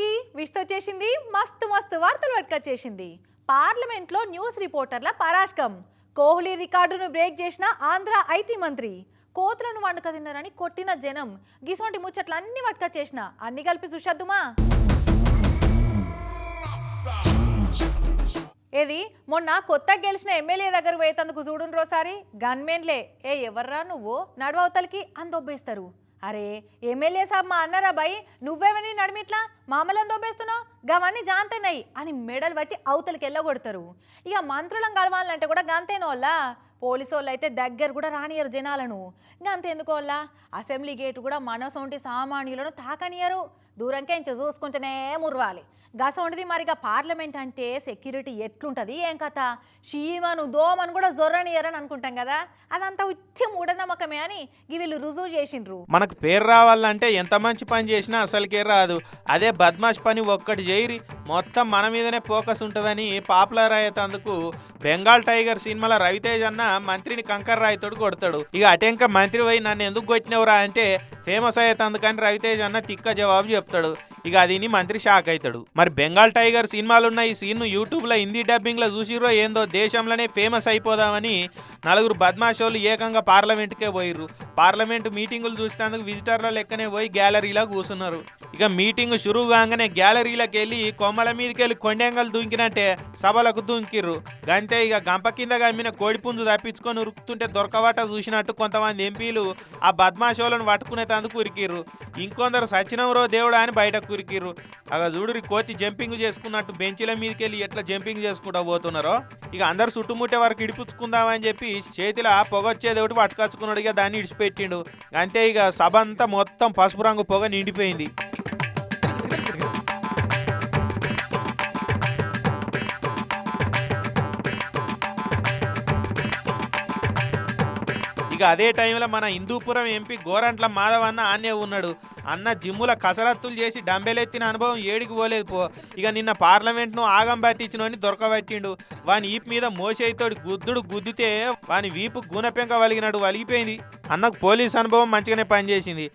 అవతలకి చేసింది మస్తు మస్తు వార్తలు పట్టుకొచ్చేసింది. పార్లమెంట్లో న్యూస్ రిపోర్టర్ల పరాశకం కోహ్లీ రికార్డును బ్రేక్ చేసిన ఆంధ్ర ఐటీ మంత్రి. కోతులను వండుక తిన్నారని కొట్టిన జనం. గిసోంటి ముచ్చట్లు అన్ని పట్టుకొచ్చేసిన. అన్ని కలిపి చూసేద్దుమా? ఏది? మొన్న కొత్త గెలిచిన ఎమ్మెల్యే దగ్గర పోయేతందుకు చూడుండ్రోసారి గన్మెన్లే. ఏ ఎవర్రా నువ్వు? నడవతలకి అందొబ్బేస్తారు. అరే ఎమ్మెల్యే సాబ్ మా అన్నారా బాయ్? నువ్వేమని నడిమిట్లా? మామలను దోపేస్తున్నావు గవన్నీ జాంతన్నాయి అని మెడలు బట్టి అవతలకి వెళ్ళగొడతారు ఇక మంత్రులను కలవాలంటే కూడా గంతేనోళ్ళ? పోలీసు వాళ్ళు అయితే దగ్గర కూడా రానియరు జనాలను. గంతెందుకోళ్ళ? అసెంబ్లీ గేటు కూడా మనసొంటి సామాన్యులను తాకనియరు దూరంకే ఇంచ చూసుకుంటేనే మురవాలి. గసొంటిది మరిగా పార్లమెంట్ అంటే సెక్యూరిటీ ఎట్లుంటుంది? ఏం కథ? షీమను దోమను కూడా జొర్రనియరని అనుకుంటాం కదా? అదంతా ఉచ్చి మూఢనమ్మకమే అని వీళ్ళు రుజువు చేసిండ్రు. మనకు పేరు రావాలంటే ఎంత మంచి పని చేసినా అసలుకే రాదు. అదే బద్మాష్ పని ఒక్కటి చేయరి. మొత్తం మన మీదనే ఫోకస్ ఉంటుందని పాపులర్ అయ్యేటందుకు బెంగాల్ టైగర్ సినిమాలో రవితేజ్ అన్న మంత్రిని కంకర్ రాయితోడు కొడతాడు. ఇక అటెంక మంత్రి పోయి నన్ను ఎందుకు కొట్టినవురా అంటే ఫేమస్ అయ్యేటందుకని రవితేజ్ అన్న తిక్క జవాబు చెప్తాడు. ఇక అదిని మంత్రి షాక్ అవుతాడు మరి బెంగాల్ టైగర్ సినిమాలున్న ఈ సీన్ యూట్యూబ్లో హిందీ డబ్బింగ్లో చూసిరో ఏందో దేశంలోనే ఫేమస్ అయిపోదామని నలుగురు బద్మాషోలు ఏకంగా పార్లమెంట్కే పోయిర్రు. పార్లమెంట్ మీటింగులు చూసినందుకు విజిటర్ల లెక్కనే పోయి గ్యాలరీలో కూర్చున్నారు ఇక మీటింగ్ షురూ కాగానే గ్యాలరీలోకి వెళ్ళి కొమ్మల మీదకి వెళ్ళి కొండెంగలు దుంకినట్టే సభలకు దుంకిర్రు. గంతే ఇక గంప కింద గమ్మిన కోడిపుంజు తప్పించుకొని ఉరుకుతుంటే దొరకబట్ట చూసినట్టు కొంతమంది ఎంపీలు ఆ బద్మాషోలను పట్టుకునేటందుకు ఉరికిర్రు. ఇంకొందరు సచినవరో దేవుడా అని బయటకు ఉరికిర్రు అలా చూడురి కోతి జంపింగ్ చేసుకున్నట్టు బెంచీల మీదకి వెళ్ళి ఎట్లా జంపింగ్ చేసుకుంటా పోతున్నారో? ఇక అందరు చుట్టుముట్టే వరకు ఇడిపుచ్చుకుందామని చెప్పి చేతిలో పొగొచ్చేది ఒకటి పట్టుకొచ్చుకున్నాడు. ఇక దాన్ని ఇడిచిపెట్టిండు. అంతే ఇక సభ అంతా మొత్తం పసుపు రంగు పొగ నిండిపోయింది. ఇక అదే టైంలో మన హిందూపురం ఎంపీ గోరంట్ల మాధవ్ అన్న ఆన్నే ఉన్నాడు. అన్న జిమ్ముల కసరత్తులు చేసి డంబెలెత్తిన అనుభవం ఏడికి పోలేదు పో. ఇక నిన్న పార్లమెంట్ను ఆగం పట్టించినోని దొరకబట్టిండు. వాని ఈపు మీద మోసేయితోడి గుద్దుడు గుద్దితే వాని వీపు గుణపెంక వలిగినాడు వలిగిపోయింది. అన్నకు పోలీస్ అనుభవం మంచిగానే పనిచేసింది.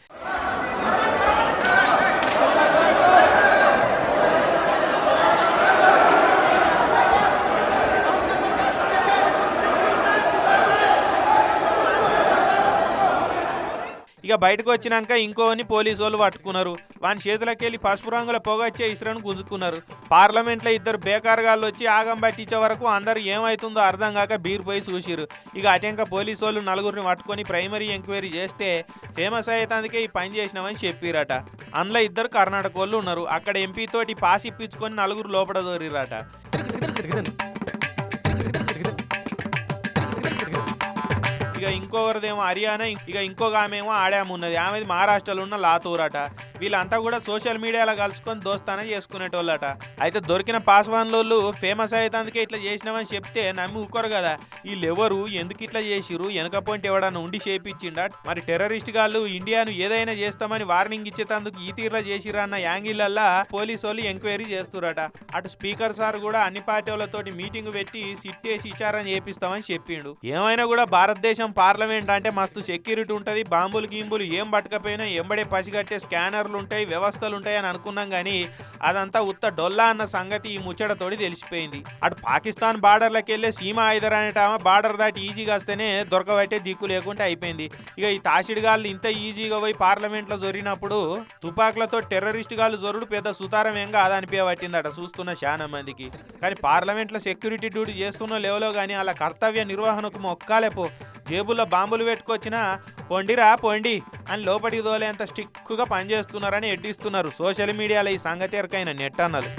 ఇక బయటకు వచ్చినాక ఇంకోని పోలీసు వాళ్ళు పట్టుకున్నారు. వాని చేతులకి వెళ్ళి పసుపు రంగుల పొగ వచ్చే ఇసురను గుంజుకున్నారు. పార్లమెంట్లో ఇద్దరు బేకారగాళ్ళు వచ్చి ఆగం పట్టించే వరకు అందరు ఏమవుతుందో అర్థం కాక బీర్ పోయి చూసిరు ఇక అటెంక పోలీసు వాళ్ళు నలుగురిని పట్టుకొని ప్రైమరీ ఎంక్వైరీ చేస్తే ఫేమస్ అయ్యేందుకే ఈ పని చేసినామని చెప్పిరట. అందులో ఇద్దరు కర్ణాటక వాళ్ళు ఉన్నారు. అక్కడ ఎంపీ తోటి పాస్ ఇప్పించుకొని నలుగురు లోపల దోరిరట ఇక ఇంకొకరిదేమో హర్యానా ఇక ఇంకొక ఆమె ఏమో ఆడామున్నది ఆమెది మహారాష్ట్రలో ఉన్న లాతూరట వీళ్ళంతా కూడా సోషల్ మీడియాలో కలుసుకొని దోస్తానం చేసుకునేటోళ్ళట. అయితే దొరికిన పాస్వాన్లోళ్ళు ఫేమస్ అయ్యేందుకే ఇట్లా చేసినామని చెప్తే నమ్మి ఊకోరు కదా. వీళ్ళెవరు? ఎందుకు ఇట్లా చేసిరు వెనక పాయింట్ ఎవడన్నా ఉండి చేపించిండా? మరి టెర్రరిస్ట్ గాళ్ళు ఇండియాను ఏదైనా చేస్తామని వార్నింగ్ ఇచ్చేటందుకు ఈ తీరులో చేసిరా అన్న యాంగిల్లల్లా పోలీసు వాళ్ళు ఎంక్వైరీ చేస్తురట అటు స్పీకర్ సార్ కూడా అన్ని పార్టీలతోటి మీటింగ్ పెట్టి సిట్ వేసి విచారణ చేపిస్తామని చెప్పిండు. ఏమైనా కూడా భారతదేశం పార్లమెంట్ అంటే మస్తు సెక్యూరిటీ ఉంటది. బాంబులు గీంబులు ఏం పట్టకపోయినా ఎంబడే పసిగట్టే స్కానర్ వనరులు ఉంటాయి వ్యవస్థలు ఉంటాయి అని అనుకున్నాం కానీ అదంతా ఉత్త డొల్లా అన్న సంగతి ఈ ముచ్చటతోటి తెలిసిపోయింది. అటు పాకిస్తాన్ బార్డర్లకు వెళ్ళే సీమ ఐదర్ అనేటామా బార్డర్ దాటి ఈజీగా వస్తేనే దొరకబట్టే దిక్కు లేకుండా అయిపోయింది. ఇక ఈ తాసిడిగాళ్ళు ఇంత ఈజీగా పోయి పార్లమెంట్లో జొరినప్పుడు తుపాకులతో టెర్రరిస్ట్ గాళ్ళు జొరుడు పెద్ద సుతారం ఏం కాదనిపించబట్టిందట చూస్తున్న చాలా మందికి. కానీ పార్లమెంట్లో సెక్యూరిటీ డ్యూటీ చేస్తున్న లెవెలో కానీ అలా కర్తవ్య నిర్వహణకు మొక్కాలేపో జేబుల్లో బాంబులు పెట్టుకొచ్చినా పొండిరా పొండి అని లోపలికి దోలేంత స్టిక్కుగా పనిచేస్తున్నారని ఎడ్డిస్తున్నారు సోషల్ మీడియాలో ఈ సంగతి ఎరకైన నెట్ అన్నలు.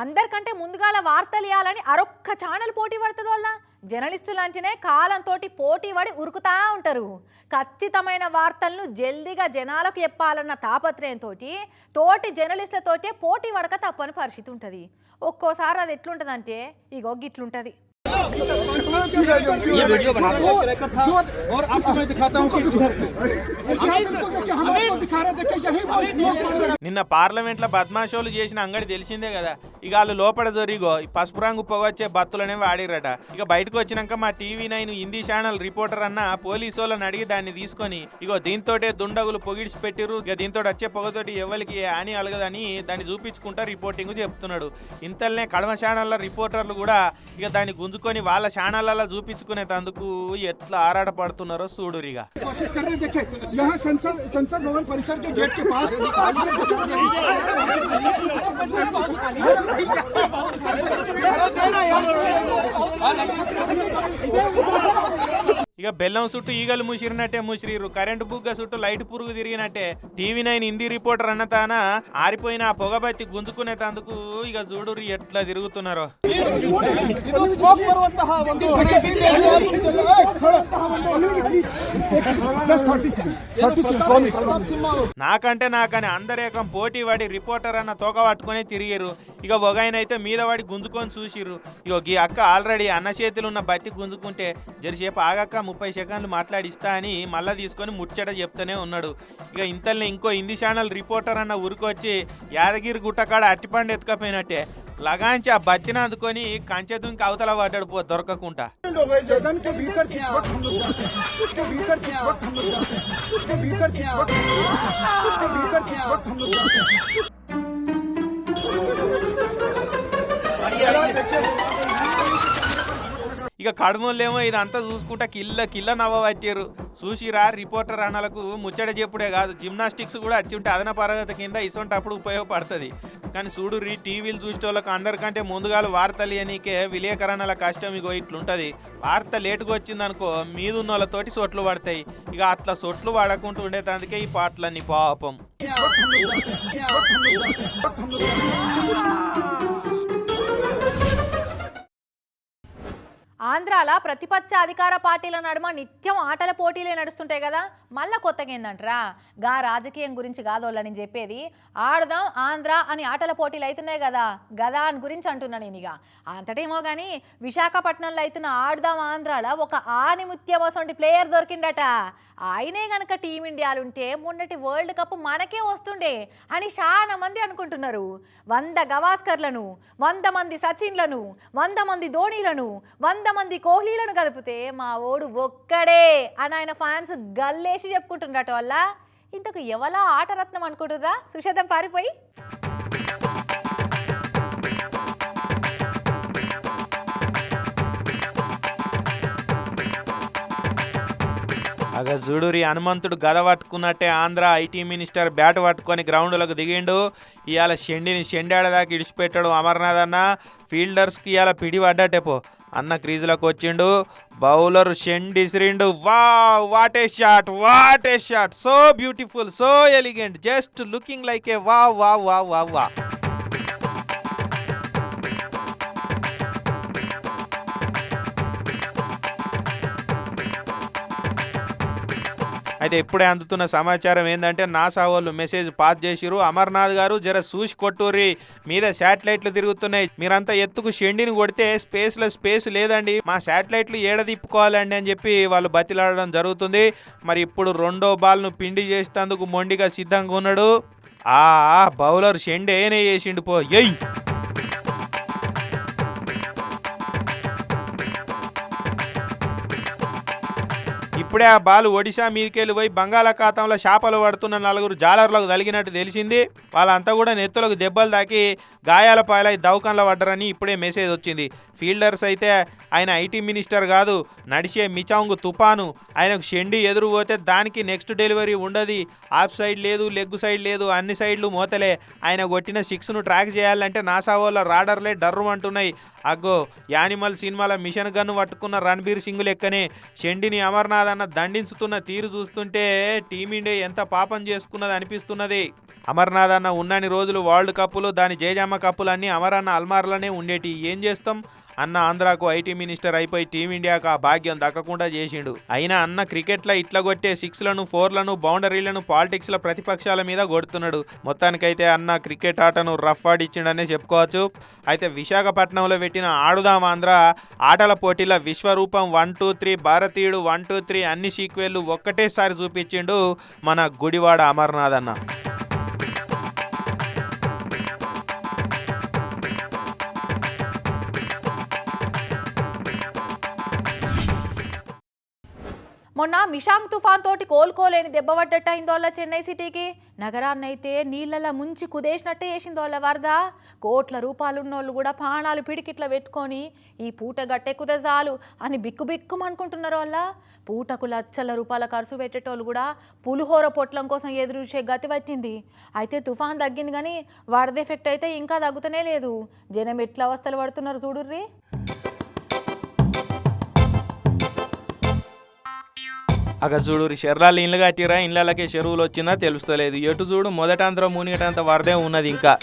అందరికంటే ముందుగాల వార్తలు ఇవ్వాలని అరొక్క ఛానల్ పోటీ పడుతుంది వాళ్ళ జర్నలిస్టులు అంటేనే కాలంతో పోటీ పడి ఉరుకుతా ఉంటారు. ఖచ్చితమైన వార్తలను జల్దీగా జనాలకు చెప్పాలన్న తాపత్రయంతో తోటి జర్నలిస్టులతోటే పోటీ పడక తప్పని పరిస్థితి ఉంటుంది. ఒక్కోసారి అది ఎట్లుంటుందంటే ఇగో గిట్లుంటుంది. ये वीडियो बना दो और आपको मैं दिखाता हूँ कि इधर నిన్న పార్లమెంట్లో బద్మాషోలు చేసిన అంగడి తెలిసిందే కదా ఇక వాళ్ళు లోపల జొరిగో ఈ పసుపు రంగు పొగొచ్చే బత్తులనే వాడిరట ఇక బయటకు వచ్చినాక మా TV nine Hindi channel reporter అన్న పోలీసు వాళ్ళని అడిగి దాన్ని తీసుకొని ఇగో దీంతోటే దుండగులు పొగిడిచి పెట్టిర్రు ఇక దీంతో వచ్చే పొగతోటి ఎవరికి హాని అలగదని దాన్ని చూపించుకుంటా రిపోర్టింగ్ చెప్తున్నాడు ఇంతల్నే కడమ ఛానళ్ళ రిపోర్టర్లు కూడా ఇక దాన్ని గుంజుకొని వాళ్ళ ఛానళ్ళ చూపించుకునేటందుకు ఎట్లా ఆరాట పడుతున్నారో చూడురిగా. ఇక బెల్లం చుట్టూ ఈగలు ముసిరినట్టే ముసిరిరు. కరెంటు బుగ్గ చుట్టూ లైట్ పురుగు తిరిగినట్టే. టీవీ నైన్ హిందీ రిపోర్టర్ అన్న తాన ఆరిపోయిన ఆ పొగబత్తి గుంజుకునే తందుకు ఇక చూడురు ఎట్లా తిరుగుతున్నారు. నాకంటే నాకని అందరేకం పోటీ పడి రిపోర్టర్ అన్న తోక పట్టుకుని తిరిగిరు ఇక ఒక ఆయన అయితే మీద వాడి గుంజుకొని చూసిర్రు. ఇక ఈ అక్క ఆల్రెడీ అన్న చేతిలో ఉన్న బత్తి గుంజుకుంటే జరిసేపు ఆగక్క ముప్పై సెకండ్లు మాట్లాడిస్తా అని మళ్ళీ తీసుకొని ముచ్చట చెప్తూనే ఉన్నాడు. ఇక ఇంతల్ని ఇంకో హిందీ ఛానల్ రిపోర్టర్ అన్న ఊరికొచ్చి యాదగిరి గుట్టకాడ అట్టిపండు ఎత్తుకపోయినట్టే. లగాంచి ఆ బత్తిని అందుకొని కంచె దుంకి అవతల పడ్డాడు పో దొరకకుండా ఇక కడుమలేమో ఇదంతా చూసుకుంటా కిల్ల కిల్ల నవ్వ చూసిరా రిపోర్టర్ అన్నలకు ముచ్చట చెప్పుడే కాదు. జిమ్నాస్టిక్స్ కూడా వచ్చి ఉంటే అదన పరగతి కింద ఇసొంటప్పుడు ఉపయోగపడుతుంది. కానీ చూడు రీ టీవీలు చూసేటోళ్ళకి అందరికంటే ముందుగా వార్తలు ఇయనీకే విలేకరణల కష్టం ఇగో ఇట్లుంటది. వార్త లేటుగా వచ్చిందనుకో మీదున్న వాళ్ళతోటి సొట్లు పడతాయి. ఇక అట్లా సొట్లు పడకుండా ఉండేటందుకే ఈ పాటలన్నీ పాపం. ఆంధ్రాల ప్రతిపక్ష అధికార పార్టీల నడుమ నిత్యం ఆటల పోటీలే నడుస్తుంటాయి కదా. మళ్ళా కొత్తగా ఏందంటరా? గా రాజకీయం గురించి కాదోళ్ళ నేను చెప్పేది. ఆడదాం ఆంధ్ర అని ఆటల పోటీలు అవుతున్నాయి కదా. గదా అని గురించి అంటున్నా నేను ఇక అంతటేమో కానీ విశాఖపట్నంలో అవుతున్న ఆడదాం ఆంధ్రాలో ఒక ఆనిముత్యం అసంటి ప్లేయర్ దొరికిండట ఆయనే గనక టీమిండియాలు ఉంటే మొన్నటి వరల్డ్ కప్ మనకే వస్తుండే అని చాలా మంది అనుకుంటున్నారు. వంద గవాస్కర్లను వంద మంది సచిన్లను వంద మంది ధోనీలను వంద మంది కోహ్లీలను కలిపితే మా ఓడు ఒక్కడే అని ఆయన ఫ్యాన్స్ గల్లేసి చెప్పుకుంటున్నట్టు వల్ల ఇంతకు ఎవలా ఆటరత్నం అనుకుంటుర్రా? సుషేదం పారిపోయి. అగ చూడురి హనుమంతుడు గద పట్టుకున్నట్టే ఆంధ్ర ఐటీ మినిస్టర్ బ్యాట్ పట్టుకొని గ్రౌండ్లోకి దిగిండు. ఇవాళ షెండిని షెండాడదాకా ఇడిచిపెట్టాడు అమర్నాథ్ అన్న. ఫీల్డర్స్కి ఇవాళ పిడి పడ్డాటేపో అన్న క్రీజులకు వచ్చిండు. బౌలర్ షెండ్ ఇసిరిండు వా what a shot what a shot so beautiful so elegant just looking like a వా వా వా వా వా అయితే ఇప్పుడే అందుతున్న సమాచారం ఏంటంటే నాసా వాళ్ళు మెసేజ్ పాస్ చేసిరు అమర్నాథ్ గారు జర చూసి కొట్టూరి మీద శాటిలైట్లు తిరుగుతున్నాయి. మీరంతా ఎత్తుకు షెండిని కొడితే స్పేస్లో స్పేస్ లేదండి. మా శాటిలైట్లు ఏడ తిప్పుకోవాలండి అని చెప్పి వాళ్ళు బతిలాడడం జరుగుతుంది. మరి ఇప్పుడు రెండో బాల్ను పిండి చేసేందుకు మొండిగా సిద్ధంగా ఉన్నాడు. ఆ బౌలర్ షెండి ఏనే చేసిండు పో. ఎయ్ ఇప్పుడే ఆ బాలు ఒడిశా మీదకెళ్ళి పోయి బంగాళాఖాతంలో చేపలు పడుతున్న నలుగురు జాలర్లకు తలిగినట్టు తెలిసింది. వాళ్ళంతా కూడా నెత్తులకు దెబ్బలు తాకి గాయాల పాలై దవకంలో పడ్డరని ఇప్పుడే మెసేజ్ వచ్చింది. ఫీల్డర్స్ అయితే ఆయన ఐటీ మినిస్టర్ కాదు నడిచే మిచాంగ్ తుపాను. ఆయనకు షెండి ఎదురు పోతే దానికి నెక్స్ట్ డెలివరీ ఉండదు. ఆఫ్ సైడ్ లేదు లెగ్ సైడ్ లేదు అన్ని సైడ్లు మోతలే. ఆయన కొట్టిన సిక్స్ను ట్రాక్ చేయాలంటే నాసా వాళ్ళ రాడర్లే డర్రు అంటున్నాయి అగ్గో యానిమల్ సినిమాల మిషన్ గన్ను పట్టుకున్న రణబీర్ సింగ్ లెక్కనే షెండిని అమర్నాథ్ అన్న దండించుతున్న తీరు చూస్తుంటే టీమిండియా ఎంత పాపం చేసుకున్నది అనిపిస్తున్నది. అమర్నాథ్ అన్న ఉన్నన్ని రోజులు వరల్డ్ కప్పులు దాని జయజామ కప్పులు అన్నీ అమరన్న అల్మార్లనే ఉండేటి. ఏం చేస్తాం? అన్న ఆంధ్రాకు ఐటీ మినిస్టర్ అయిపోయి టీమిండియాకు ఆ భాగ్యం దక్కకుండా చేసిండు. అయినా అన్న క్రికెట్లో ఇట్లా కొట్టే సిక్స్లను ఫోర్లను బౌండరీలను పాలిటిక్స్ల ప్రతిపక్షాల మీద కొడుతున్నాడు. మొత్తానికైతే అన్న క్రికెట్ ఆటను రఫ్ ఆడిచ్చిండనే చెప్పుకోవచ్చు. అయితే విశాఖపట్నంలో పెట్టిన ఆడుదాం ఆంధ్ర ఆటల పోటీల Vishwaroopam one two three Bharateeyudu one two three అన్ని సీక్వెళ్ళు ఒక్కటేసారి చూపించిండు మన గుడివాడ అమర్నాథ్ అన్న. మొన్న మిషాంగ్ తుఫాన్ తోటి కోలుకోలేని దెబ్బపడ్డట్టు అయిందోళ్ళ చెన్నై సిటీకి. నగరాన్నైతే నీళ్ళలా ముంచి కుదేసినట్టే చేసిందోళ్ళ వరద. కోట్ల రూపాయలున్నోళ్ళు కూడా ప్రాణాలు పిడికిట్లా పెట్టుకొని ఈ పూట గట్టెక్కుతే చాలు అని బిక్కు బిక్కుమనుకుంటున్నారు వాళ్ళ. పూటకు లక్షల రూపాయల ఖర్చు పెట్టేటోళ్ళు కూడా పులిహోర పొట్లం కోసం ఎదురు చూసే గతి పట్టింది. అయితే తుఫాన్ తగ్గింది కానీ వరద ఎఫెక్ట్ అయితే ఇంకా తగ్గుతూనే లేదు. జనం ఎట్లా అవస్థలు పడుతున్నారు చూడుర్రీ? అక్కడ చూడు శర్రాలు ఇండ్లు కట్టిరా ఇండ్లకే చెరువులు వచ్చిందా తెలుస్తలేదు. ఎటు చూడు మొదట అందరూ మునిగటంత వరదే ఉన్నది ఇంకా.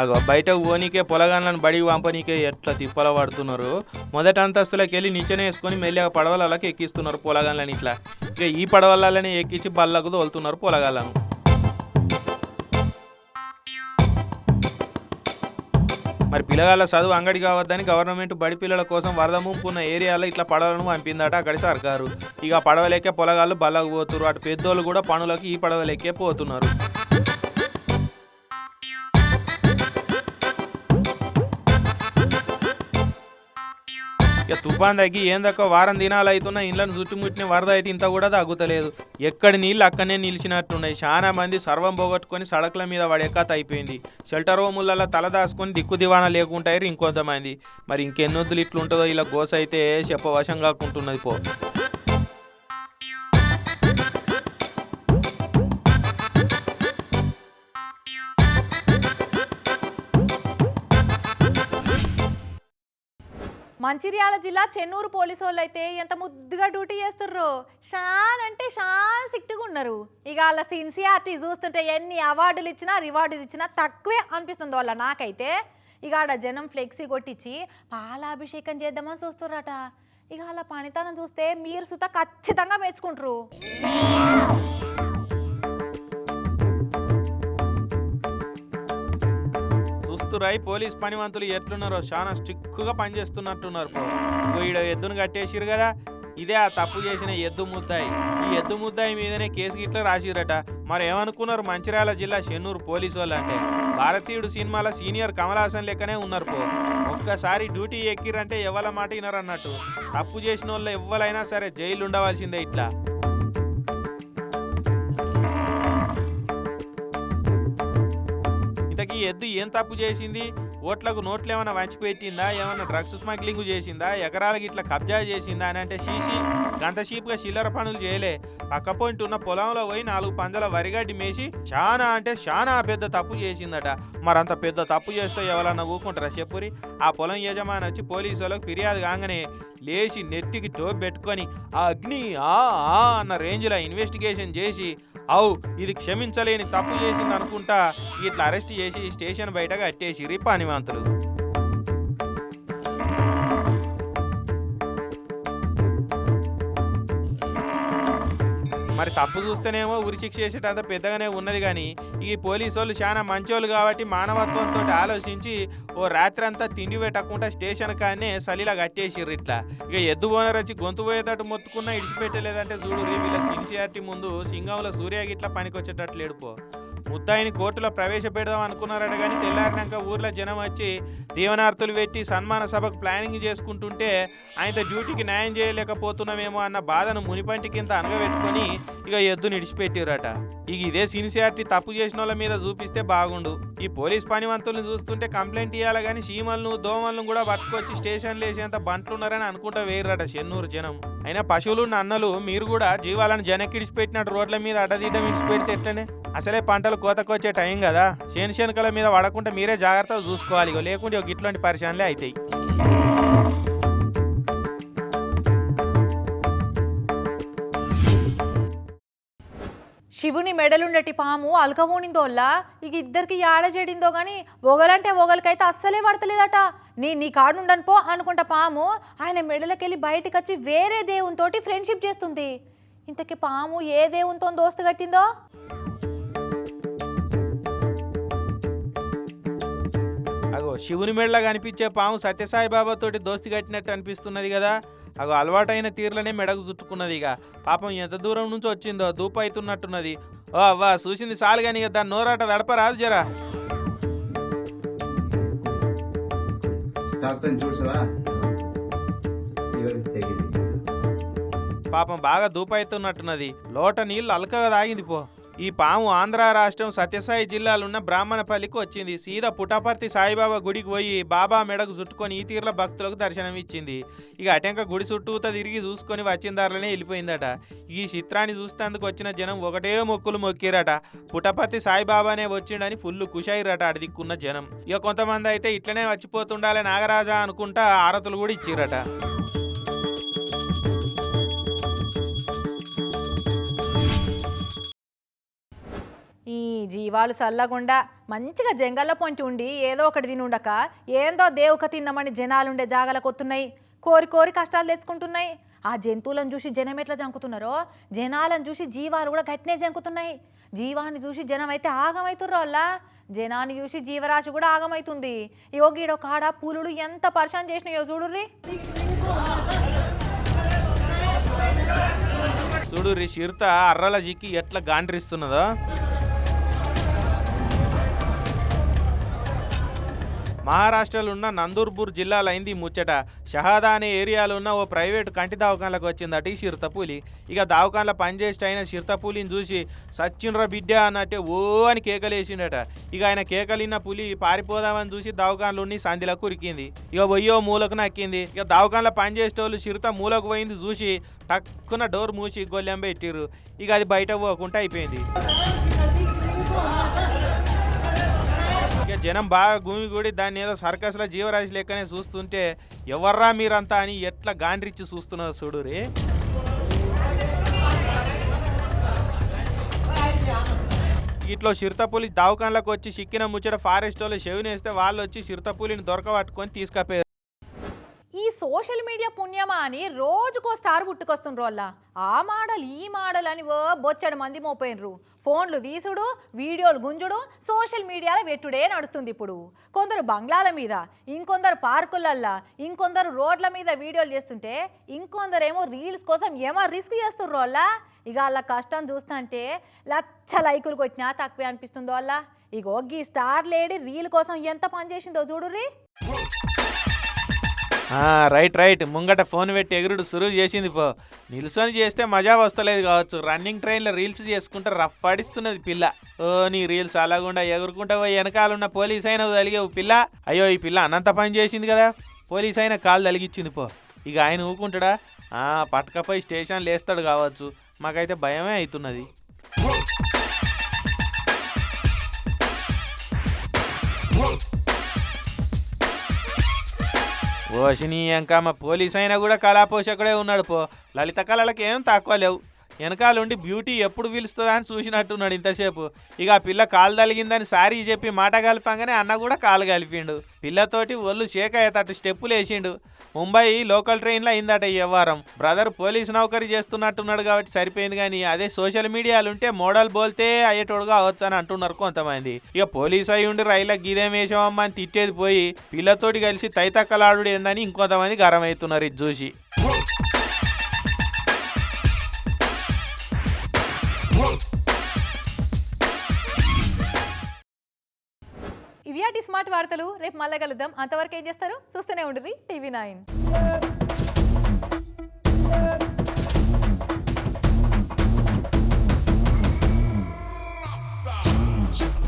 అగో బయట ఓనికే పొలగాన్లను బడికి పంపనీకే ఎట్లా తిప్పల పడుతున్నారు? మొదట అంతస్తులోకి వెళ్ళి నిచ్చెన వేసుకొని మెల్లిగా పడవలకి ఎక్కిస్తున్నారు పొలగాన్లని ఇట్లా. ఇక ఈ పడవలని ఎక్కించి బల్లకు తోలుతున్నారు పొలగాలను మరి పిల్లగాళ్ళ చదువు అంగడి కావద్దని గవర్నమెంట్ బడి పిల్లల కోసం వరద ముంపు ఉన్న ఏరియాలో ఇట్లా పడవలను పంపిందట అక్కడి సర్కారు. ఇక పడవలేకే పొలగాళ్ళు బల్లకు పోతున్నారు అటు పెద్దోళ్ళు కూడా పనులకు ఈ పడవలెక్కే పోతున్నారు. ఇక తుఫాన్ తగ్గి ఏందక్క వారం దినాలు అవుతున్నా ఇండ్లను చుట్టుముట్టిన వరద అయితే ఇంత కూడా తగ్గుతలేదు. ఎక్కడి నీళ్ళు అక్కడనే నిలిచినట్టున్నాయి. చాలా మంది సర్వం పోగొట్టుకొని సడకుల మీద పడేకాత అయిపోయింది. షెల్టర్ హోములలో తల దాసుకొని దిక్కు దివానా లేకుంటారు ఇంకొంతమంది. మరి ఇంకెన్నొద్దులు ఇట్లుంటుందో ఇలా గోస అయితే చెప్పవశం కాకుంటున్నది పో. మంచిర్యాల జిల్లా చెన్నూరు పోలీసు వాళ్ళు అయితే ఎంత ముద్దుగా డ్యూటీ చేస్తుర్రు. షాన్ అంటే షాన్ సిక్ట్గా ఉన్నారు. ఇక వాళ్ళ సిన్సియారిటీ చూస్తుంటే ఎన్ని అవార్డులు ఇచ్చినా రివార్డులు ఇచ్చినా తక్కువే అనిపిస్తుంది వాళ్ళ నాకైతే. ఇక ఆడ జనం ఫ్లెక్సీ కొట్టించి పాలాభిషేకం చేద్దామని చూస్తుర్రట. ఇక వాళ్ళ పనితనం చూస్తే మీరు సుత ఖచ్చితంగా మెచ్చుకుంటారు. చూస్తురాయి పోలీస్ పనివంతులు ఎట్లున్నారో చాలా స్ట్రిక్ట్గా పనిచేస్తున్నట్టున్నారు. పో ఈడ ఎద్దును కట్టేసిరు కదా ఇదే ఆ తప్పు చేసిన ఎద్దు ముద్దాయి. ఈ ఎద్దు ముద్దాయి మీదనే కేసు గిట్ల రాసిరట మరి ఏమనుకున్నారు మంచిర్యాల జిల్లా చెన్నూరు పోలీసు వాళ్ళు అంటే? భారతీయుడు సినిమాల సీనియర్ కమల్ హాసన్ లెక్కనే ఉన్నారు పో. ఒక్కసారి డ్యూటీ ఎక్కిరంటే ఎవల మాట వినరన్నట్టు తప్పు చేసిన వాళ్ళు ఎవ్వలైనా సరే జైలు ఉండవలసిందే ఇట్లా. ఈ ఎద్దు ఏం తప్పు చేసింది? ఓట్లకు నోట్లు ఏమైనా వంచిపెట్టిందా ఏమైనా డ్రగ్స్ స్మగ్లింగ్ చేసిందా? ఎకరాలకి ఇట్లా కబ్జా చేసిందా అని అంటే షీషి గంట షీప్గా చిల్లర పనులు చేయలే. పక్క పాయింట్ ఉన్న పొలంలో పోయి నాలుగు పంజల వరిగడ్డి మేసి చాలా అంటే చాలా పెద్ద తప్పు చేసిందట. మరంత పెద్ద తప్పు చేస్తే ఎవరన్నా ఊకుంటారా చెప్పురి? ఆ పొలం యజమాని వచ్చి పోలీసు వాళ్ళకి ఫిర్యాదు కాగానే లేచి నెత్తికి టోప్ పెట్టుకొని ఆ అగ్ని ఆ ఆ అన్న రేంజ్లో ఇన్వెస్టిగేషన్ చేసి అవు ఇది క్షమించలేని తప్పు చేసింది అనుకుంటా ఇట్లా అరెస్ట్ చేసి స్టేషన్ బయట కట్టేసిరి పనివంతులు మరి తప్పు చూస్తేనేమో ఉరిశిక్ష చేసేటంత పెద్దగానే ఉన్నది కానీ ఈ పోలీసు వాళ్ళు చాలా మంచోళ్ళు కాబట్టి మానవత్వంతో ఆలోచించి ఓ రాత్రి అంతా తిండి పెట్టకుండా స్టేషన్ కానీ సలిలా కట్టేసిర్రు ఇట్లా. ఇక ఎద్దు ఓనర్ వచ్చి గొంతు పోయేటట్టు మొత్తుకున్నా ఇడిచిపెట్టలేదంటే చూడు రీ వీళ్ళ సిన్సియారిటీ ముందు సింగంలో సూర్య గిట్లా పనికొచ్చేటట్లు లేడుపో ముద్దాయిని కోర్టులో ప్రవేశపెడదాం అనుకున్నారట కానీ తెల్లారినాక ఊర్లో జనం వచ్చి దీవనార్థులు పెట్టి సన్మాన సభకు ప్లానింగ్ చేసుకుంటుంటే ఆయనతో డ్యూటీకి న్యాయం చేయలేకపోతున్నామేమో అన్న బాధను మునిపంటి కింద అనగబెట్టుకొని ఇక ఎద్దు నిడిచిపెట్టిరట ఇక ఇదే సిన్సియారిటీ తప్పు చేసిన వాళ్ళ మీద చూపిస్తే బాగుండు. ఈ పోలీస్ పనివంతుల్ని చూస్తుంటే కంప్లైంట్ ఇవ్వాలి కానీ చీమలను దోమలను కూడా పట్టుకొచ్చి స్టేషన్లు వేసేంత బంట్లున్నారని అనుకుంటా వేయరట చెన్నూరు జనం. అయినా పశువులున్న అన్నలు మీరు కూడా జీవాలను జనకిడిచిపెట్టినట్టు రోడ్ల మీద అడ్డదిడ్డం ఇడిచిపెడితే ఎట్లనే? అసలే పంటలు కోతకొచ్చే టైం కదా. చేను శనకల మీద పడకుండా మీరే జాగ్రత్తగా చూసుకోవాలి. ఇగో లేకుంటే ఇట్లాంటి పరిశానలే అవుతాయి శివుని మెడలుండటి పాము అలకబోనిందోల్లా ఇక ఇద్దరికి యాడ చెడిందో కానీ ఒగలంటే ఒగలకైతే అస్సలే పడతలేదట. నీ నీ కాడుండను పో అనుకుంటా పాము ఆయన మెడలకెళ్ళి బయటకు వచ్చి వేరే దేవునితోటి ఫ్రెండ్షిప్ చేస్తుంది. ఇంతకీ పాము ఏ దేవునితో దోస్తు కట్టిందో? అగో శివుని మెడల కనిపించే పాము సత్యసాయి బాబా తోటి దోస్తి కట్టినట్టు అనిపిస్తున్నది కదా. అగో అలవాటైన తీర్లనే మెడకు చుట్టుకున్నది ఇక. పాపం ఎంత దూరం నుంచి వచ్చిందో దూప అవుతున్నట్టున్నది ఓ అవ్వా చూసింది చాలు కానీ ఇక దాని నోరాట దడపరాదు జరా. పాపం బాగా దూప అవుతున్నట్టున్నది లోట నీళ్ళు అలకగా తాగింది పో. ఈ పాము ఆంధ్ర రాష్ట్రం సత్యసాయి జిల్లాలున్న బ్రాహ్మణపల్లికి వచ్చింది. సీదా పుటపర్తి సాయిబాబా గుడికి పోయి బాబా మెడకు చుట్టుకొని ఈ తీర్ల భక్తులకు దర్శనం ఇచ్చింది ఇక అటెంక గుడి చుట్టూతో తిరిగి చూసుకొని వచ్చిన దారిలోనే వెళ్ళిపోయిందట. ఈ చిత్రాన్ని చూస్తేందుకు వచ్చిన జనం ఒకటే మొక్కులు మొక్కిరట. పుటపర్తి సాయిబాబానే వచ్చిండని ఫుల్ కుషాయిరట అడి దిక్కున్న జనం. ఇక కొంతమంది అయితే ఇట్లనే వచ్చిపోతుండాలి నాగరాజా అనుకుంటా ఆరతులు కూడా ఇచ్చిరట. ఈ జీవాలు చల్లగుండా మంచిగా జంగల్లో పొంచి ఉండి ఏదో ఒకటి తిని ఉండక ఏందో దేవుక తిన్నామని జనాలుండే జాగలకొత్తున్నాయి కోరి కోరి కష్టాలు తెచ్చుకుంటున్నాయి. ఆ జంతువులను చూసి జనం ఎట్లా జంకుతున్నారో? జనాలను చూసి జీవాలు కూడా గట్టినే జంకుతున్నాయి. జీవాన్ని చూసి జనం అయితే ఆగమవుతుర్రో వాళ్ళ జనాన్ని చూసి జీవరాశి కూడా ఆగమవుతుంది యోగిడో కాడ పూలుడు ఎంత పరిశాన్ చేసినాయో చూడుర్రి. చూడు రి చిరుత అర్రల జిక్కి ఎట్లా గాండ్రిస్తున్నదో? మహారాష్ట్రలో ఉన్న నందూర్పూర్ జిల్లాలో అయింది ముచ్చట. షహాదా అనే ఏరియాలో ఉన్న ఓ ప్రైవేటు కంటి దవాఖానలకు వచ్చిందట ఈ చిరుతపూలి ఇక దవాఖానలో పనిచేసి అయిన చిరుతపూలిని చూసి సచ్చిన్ర బిడ్డ అన్నట్టే ఓ అని కేకలేసిండట. ఇక ఆయన కేకలిన్న పులి పారిపోదామని చూసి దవాఖానలో సంధిలో కురికింది. ఇక పొయ్యో మూలకు నక్కింది. ఇక దవాఖానలో పనిచేసేటోళ్ళు చిరుత మూలకు పోయింది చూసి టక్కున డోర్ మూసి గొల్లెం పెట్టిర్రు ఇక అది బయట పోకుండా అయిపోయింది. జనం బాగా గుమిగూడి దాన్ని ఏదో సర్కస్లో జీవరాశి లెక్కనే చూస్తుంటే ఎవర్రా మీరంతా అని ఎట్లా గాండ్రిచ్చి చూస్తున్నారు చూడురి ఇట్లో చిరుతపులి దావకాన్లకు వచ్చి చిక్కిన ముచ్చట ఫారెస్ట్ వాళ్ళు చెవినేస్తే వాళ్ళు వచ్చి చిరుతపులిని దొరకబట్టుకొని తీసుకపోయారు. ఈ సోషల్ మీడియా పుణ్యమా అని రోజుకో స్టార్ పుట్టుకొస్తుండ్రు ఆ మాడల్ ఈ మాడల్ అని ఓ బొచ్చడు మంది మోపోయినరు ఫోన్లు తీసుడు వీడియోలు గుంజుడు సోషల్ మీడియాలో వెట్టుడే నడుస్తుంది ఇప్పుడు. కొందరు బంగ్లాల మీద ఇంకొందరు పార్కులల్లా ఇంకొందరు రోడ్ల మీద వీడియోలు చేస్తుంటే ఇంకొందరేమో రీల్స్ కోసం ఏమో రిస్క్ చేస్తుర్రు వాళ్ళ ఇక వాళ్ళ కష్టం చూస్తుంటే లచ్చ లైకులు కొట్టినా తక్కువే అనిపిస్తుందో అలా ఇగో గీ స్టార్ లేడీ రీల్ కోసం ఎంత పని చేసిందో చూడుర్రీ. Right right. ముంగట ఫోన్ పెట్టి ఎగురుడు సురువు చేసింది పో. నిల్సొని చేస్తే మజా వస్తలేదు కావచ్చు. రన్నింగ్ ట్రైన్లో రీల్స్ చేసుకుంటే రఫ్ పడిస్తున్నది పిల్ల. ఓ నీ రీల్స్ అలాగుండా ఎగురుకుంటా పోయి వెనకాలన్న పోలీస్ అయినా తలిగేవు పిల్ల. అయ్యో ఈ పిల్ల అనంత పని చేసింది కదా. పోలీస్ అయినా కాలు తలిగిచ్చింది పో. ఇక ఆయన ఊకుంటాడా? పట్టకపోయి స్టేషన్ లేస్తాడు కావచ్చు. మాకైతే భయమే అవుతున్నది. ఓషిని ఎంకమ్మ పోలీస్ అయినా కూడా కళాపోషకుడే ఉన్నాడు పో. లలిత కళలకు ఏం తక్కువ లేవు. వెనకాలండి బ్యూటీ ఎప్పుడు పిలుస్తుందా అని చూసినట్టున్నాడు ఇంతసేపు. ఇక ఆ పిల్ల కాలు తలిగిందని సారీ చెప్పి మాట కలిపంగానే అన్న కూడా కాలు కలిపిండు. పిల్లతోటి ఒళ్ళు షేక్ అయ్యేటట్టు స్టెప్పులు వేసిండు. ముంబై లోకల్ ట్రైన్లో అయిందట ఈ వ్యవహారం. బ్రదర్ పోలీస్ నౌకరీ చేస్తున్నట్టున్నాడు కాబట్టి సరిపోయింది కానీ అదే సోషల్ మీడియాలు ఉంటే మోడల్ బోల్తే అయ్యేటోడుగా అవచ్చు అని అంటున్నారు కొంతమంది. ఇక పోలీస్ అయి ఉండి రైళ్ళకి గీదేం వేసామమ్మా అని తిట్టేది పోయి పిల్లతోటి కలిసి తైతక్కలాడు ఏందని ఇంకొంతమంది గరం అవుతున్నారు ఇది చూసి. స్మార్ట్ వార్తలు. రేపు మళ్ళీ కలుద్దాం. అంతవరకు ఏం చేస్తారు? చూస్తూనే ఉండ్రి టీవీ నైన్.